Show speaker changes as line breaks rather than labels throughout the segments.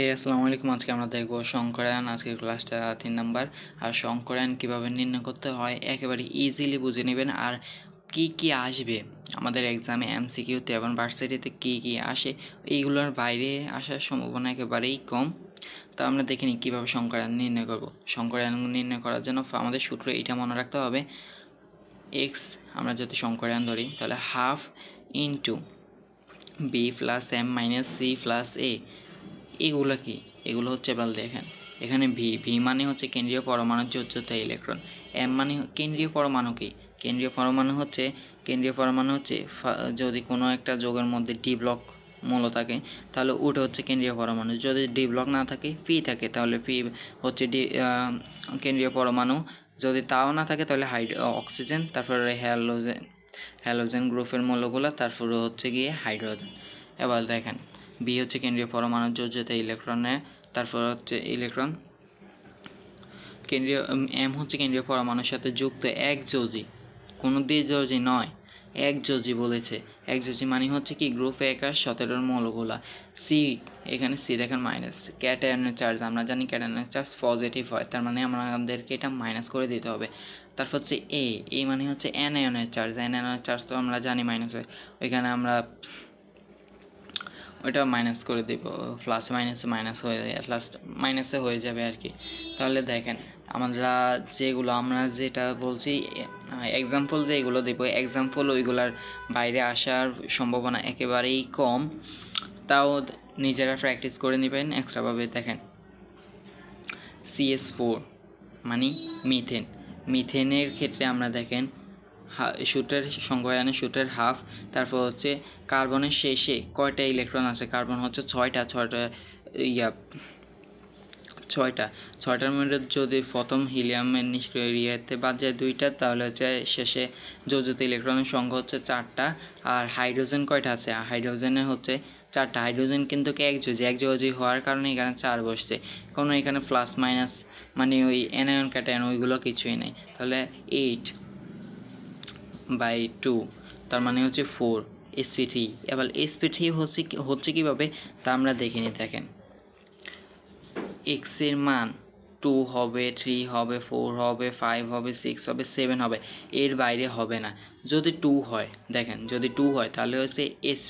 এই আসসালামু আলাইকুম। আজকে আমরা দেখব সংকরায়ন আজকের ক্লাসটা তিন নাম্বার। আর সংকরায়ন কীভাবে নির্ণয় করতে হয়, একেবারে ইজিলি বুঝে নেবেন। আর কি কি আসবে? আমাদের এক্সামে এমসিকিউতে এবং ভার্সিটিতে কী কী আসে, এইগুলোর বাইরে আসার সম্ভাবনা একেবারেই কম। তো আমরা দেখে নিই কীভাবে সংকরায়ন নির্ণয় করব। সংকরায়ন নির্ণয় করার জন্য আমাদের সূত্র এইটা মনে রাখতে হবে। এক্স আমরা যদি সংকরায়ন ধরি, তাহলে half into B plus M minus C plus A এগুলো কি? এগুলো হচ্ছে বল দেখেন। এখানে ভি ভি মানে হচ্ছে কেন্দ্রীয় পরমাণুর যোজ্যতা ইলেকট্রন। এম মানে কেন্দ্রীয় পরমাণু কি? কেন্দ্রীয় পরমাণু হচ্ছে, কেন্দ্রীয় পরমাণু হচ্ছে যদি কোনো একটা যোগের মধ্যে ডি ব্লক মূল থাকে, তাহলে ওটা হচ্ছে কেন্দ্রীয় পরমাণু। যদি ডি ব্লক না থাকে, পি থাকে, তাহলে পি হচ্ছে ডি কেন্দ্রীয় পরমাণু। যদি তাও না থাকে, তাহলে হাইড অক্সিজেন, তারপরে হ্যালোজেন হ্যালোজেন গ্রুপের মৌলগুলো, তারপরে হচ্ছে গিয়ে হাইড্রোজেন। এবার দেখেন বি হচ্ছে কেন্দ্রীয় পরমাণুর যোজ্যতা ইলেকট্রনে, তারপর হচ্ছে ইলেকট্রন। কেন্দ্রীয় এম হচ্ছে কেন্দ্রীয় পরমাণুর সাথে যুক্ত এক যোজি। কোনো দ্বিযোজি নয়, এক যোজি বলেছে। এক যোজি মানে হচ্ছে কি, গ্রুপ একার সতেরোর মৌলগুলা। সি এখানে সি দেখেন মাইনাস ক্যাটায়নের চার্জ আমরা জানি ক্যাটায়নের চার্জ পজিটিভ হয়, তার মানে আমাদেরকে এটা মাইনাস করে দিতে হবে। তারপর হচ্ছে এ এ মানে হচ্ছে অ্যানায়নের চার্জ অ্যানায়নের চার্জ তো আমরা জানি মাইনাস হয়। ওইখানে আমরা ওইটা মাইনাস করে দেব প্লাস মাইনাসে মাইনাস হয়ে যায় লাস্ট মাইনাসে হয়ে যাবে আর কি। তাহলে দেখেন, আমরা যেগুলো, আমরা যেটা বলছি এক্সাম্পল যেগুলো দেবো এক্সাম্পল ওইগুলার বাইরে আসার সম্ভাবনা একেবারেই কম। তাও নিজেরা প্র্যাকটিস করে নেবেন এক্সট্রাভাবে দেখেন। সিএস ফোর মানে মিথেন মিথেনের ক্ষেত্রে আমরা দেখেন শুটের সংখ্যায়নে শুটের হাফ তারপর হচ্ছে কার্বনের শেষে কয়টা ইলেকট্রন আছে? কার্বন হচ্ছে ছয়টা ছয়টা, ইয়া, ছয়টা। ছয়টার মধ্যে যদি প্রথম হিলিয়ামের নিষ্ক্রিয়াতে বাদ যায় দুইটা, তাহলে হচ্ছে শেষে যোজিত ইলেকট্রনের সংখ্যা হচ্ছে চারটা। আর হাইড্রোজেন কয়টা আছে? হাইড্রোজেনে হচ্ছে চারটা। হাইড্রোজেন কিন্তু কি এক যোজি এক যোজি হওয়ার কারণে এখানে চার বসছে। কোনো এখানে প্লাস মাইনাস মানে ওই এনায়ন ক্যাটায়ন ওইগুলো কিছুই নেই। তাহলে এইট বাই টু তার মানে হচ্ছে ফোর এসপি থ্রি এবার এসপি থ্রি হচ্ছে হচ্ছে কীভাবে? তা আমরা দেখিনি। দেখেন এক্সের মান টু হবে থ্রি হবে ফোর হবে ফাইভ হবে সিক্স হবে সেভেন হবে, এর বাইরে হবে না। যদি টু হয়, দেখেন, যদি টু হয়, তাহলে হচ্ছে এস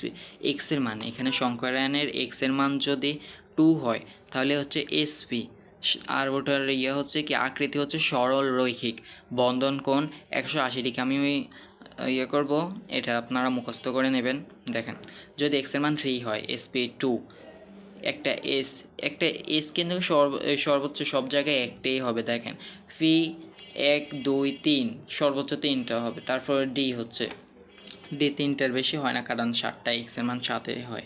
এক্সের মান, এখানে সংকরায়নের এক্সের মান যদি টু হয়, তাহলে হচ্ছে এসপি আর ওটার ইয়ে হচ্ছে কি, আকৃতি হচ্ছে সরল রৈখিক বন্ধন কোণ একশো আশি ডিগ্রি। আমি ওই ইয়ে করব, এটা আপনারা মুখস্থ করে নেবেন। দেখেন, যদি এক্সের মান থ্রি হয় এসপি টু একটা এস একটা এস কিন্তু সর্ব- সর্বোচ্চ সব জায়গায় একটাই হবে, দেখেন। ফি এক, দুই, তিন, সর্বোচ্চ তিনটা হবে, তারপরে ডি হচ্ছে ডি তিনটার বেশি হয় না, কারণ সাতটা এক্সের মান সাতে হয়।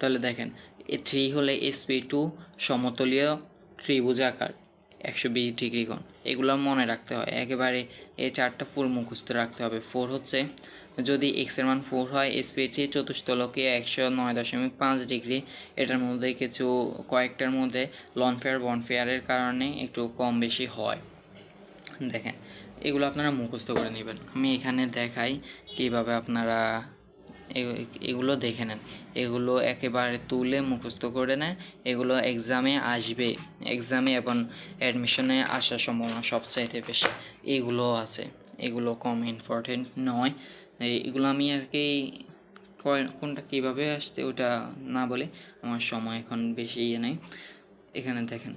তাহলে দেখেন, এ থ্রি হলে এসপি টু সমতলীয় ত্রিভুজ আকার। একশো বিশ ডিগ্রি কোণ। এগুলো মনে রাখতে হয়। একেবারে এই চারটা ফুল মুখস্থ রাখতে হবে। ফোর হচ্ছে, যদি এক্সের মান ফোর হয় এসপিটি চতুস্তলকে একশো নয় দশমিক পাঁচ ডিগ্রি। এটার মধ্যে কিছু, কয়েকটার মধ্যে লন ফেয়ার বন ফেয়ারের কারণে একটু কম বেশি হয়। দেখেন, এগুলো আপনারা মুখস্থ করে নেবেন। আমি এখানে দেখাই কীভাবে আপনারা এগুলো দেখে নেন। এগুলো একেবারে তুলে মুখস্থ করে নেন। এগুলো এক্সামে আসবে। এক্সামে এবং অ্যাডমিশনে আসার সম্ভাবনা সবচাইতে বেশি। এগুলো আছে। এগুলো কম ইম্পর্টেন্ট নয়। এগুলো আমি আর কি কোনটা কীভাবে আসতে ওটা না বলে আমার সময় এখন বেশি ইয়ে নেই। এখানে দেখেন।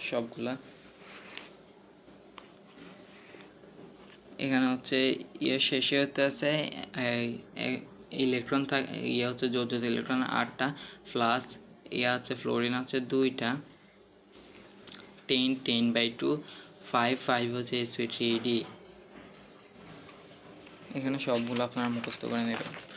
সবগুলা এখানে হচ্ছে ইয়ে শেষে হতে আছে ইলেকট্রন থাক ইয়ে হচ্ছে যোজ্যত ইলেকট্রন আটটা প্লাস ইয়ে আছে ফ্লোরিন আছে, দুইটা। Ten ten by two five five হচ্ছে এসপি থ্রি ডি এখানে সবগুলো আপনারা মুখস্থ করে নেবেন।